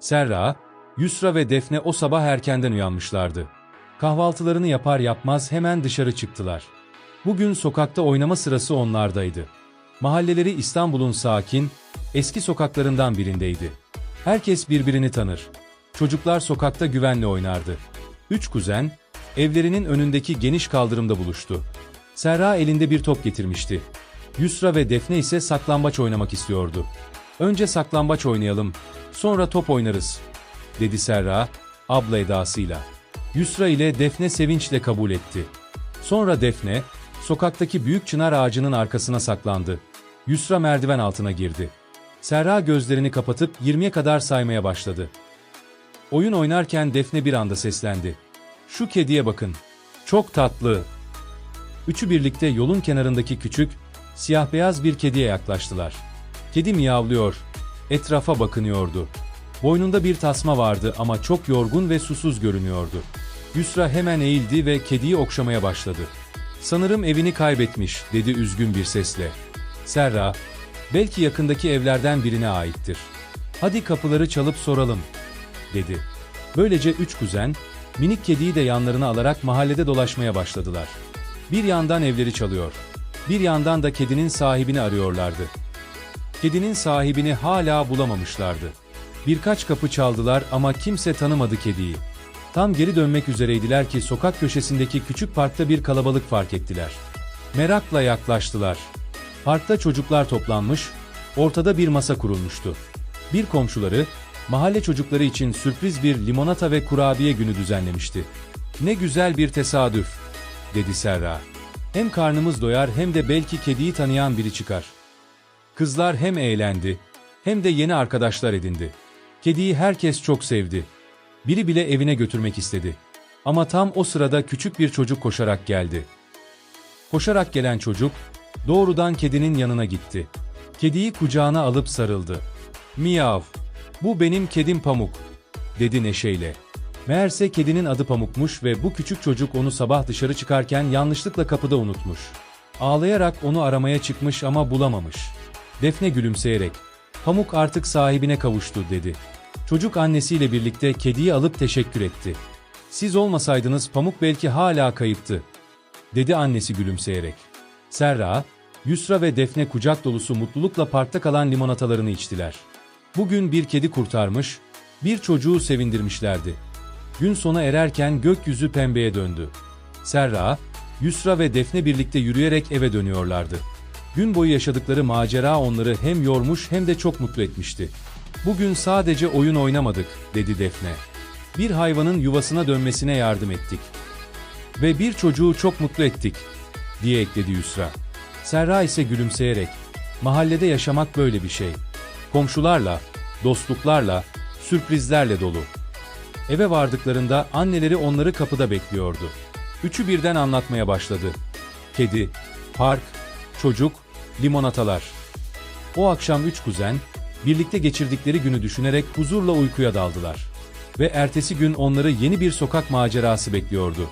Serra, Yusra ve Defne o sabah erkenden uyanmışlardı. Kahvaltılarını yapar yapmaz hemen dışarı çıktılar. Bugün sokakta oynama sırası onlardaydı. Mahalleleri İstanbul'un sakin, eski sokaklarından birindeydi. Herkes birbirini tanır. Çocuklar sokakta güvenle oynardı. Üç kuzen, evlerinin önündeki geniş kaldırımda buluştu. Serra elinde bir top getirmişti. Yusra ve Defne ise saklambaç oynamak istiyordu. Önce saklambaç oynayalım, sonra top oynarız, dedi Serra, abla edasıyla. Yusra ile Defne sevinçle kabul etti. Sonra Defne, sokaktaki büyük çınar ağacının arkasına saklandı. Yusra merdiven altına girdi. Serra gözlerini kapatıp 20'ye kadar saymaya başladı. Oyun oynarken Defne bir anda seslendi. Şu kediye bakın. Çok tatlı. Üçü birlikte yolun kenarındaki küçük, siyah beyaz bir kediye yaklaştılar. Kedi miyavlıyor, etrafa bakınıyordu. Boynunda bir tasma vardı ama çok yorgun ve susuz görünüyordu. Yusra hemen eğildi ve kediyi okşamaya başladı. Sanırım evini kaybetmiş, dedi üzgün bir sesle. Serra, belki yakındaki evlerden birine aittir. Hadi kapıları çalıp soralım, dedi. Böylece üç kuzen, minik kediyi de yanlarına alarak mahallede dolaşmaya başladılar. Bir yandan evleri çalıyor, bir yandan da kedinin sahibini arıyorlardı. Kedinin sahibini hala bulamamışlardı. Birkaç kapı çaldılar ama kimse tanımadı kediyi. Tam geri dönmek üzereydiler ki sokak köşesindeki küçük parkta bir kalabalık fark ettiler. Merakla yaklaştılar. Parkta çocuklar toplanmış, ortada bir masa kurulmuştu. Bir komşuları, mahalle çocukları için sürpriz bir limonata ve kurabiye günü düzenlemişti. Ne güzel bir tesadüf, dedi Serra. Hem karnımız doyar hem de belki kediyi tanıyan biri çıkar. Kızlar hem eğlendi, hem de yeni arkadaşlar edindi. Kediyi herkes çok sevdi. Biri bile evine götürmek istedi. Ama tam o sırada küçük bir çocuk koşarak geldi. Koşarak gelen çocuk, doğrudan kedinin yanına gitti. Kediyi kucağına alıp sarıldı. Miyav, bu benim kedim Pamuk, dedi neşeyle. Meğerse kedinin adı Pamuk'muş ve bu küçük çocuk onu sabah dışarı çıkarken yanlışlıkla kapıda unutmuş. Ağlayarak onu aramaya çıkmış ama bulamamış. Defne gülümseyerek, Pamuk artık sahibine kavuştu dedi. Çocuk annesiyle birlikte kediyi alıp teşekkür etti. Siz olmasaydınız Pamuk belki hala kayıptı, dedi annesi gülümseyerek. Serra, Yusra ve Defne kucak dolusu mutlulukla parkta kalan limonatalarını içtiler. Bugün bir kedi kurtarmış, bir çocuğu sevindirmişlerdi. Gün sona ererken gökyüzü pembeye döndü. Serra, Yusra ve Defne birlikte yürüyerek eve dönüyorlardı. Gün boyu yaşadıkları macera onları hem yormuş hem de çok mutlu etmişti. Bugün sadece oyun oynamadık, dedi Defne. Bir hayvanın yuvasına dönmesine yardım ettik. Ve bir çocuğu çok mutlu ettik, diye ekledi Yusra. Serra ise gülümseyerek, mahallede yaşamak böyle bir şey. Komşularla, dostluklarla, sürprizlerle dolu. Eve vardıklarında anneleri onları kapıda bekliyordu. Üçü birden anlatmaya başladı. Kedi, park, çocuk, limonatalar. O akşam üç kuzen, birlikte geçirdikleri günü düşünerek huzurla uykuya daldılar. Ve ertesi gün onları yeni bir sokak macerası bekliyordu.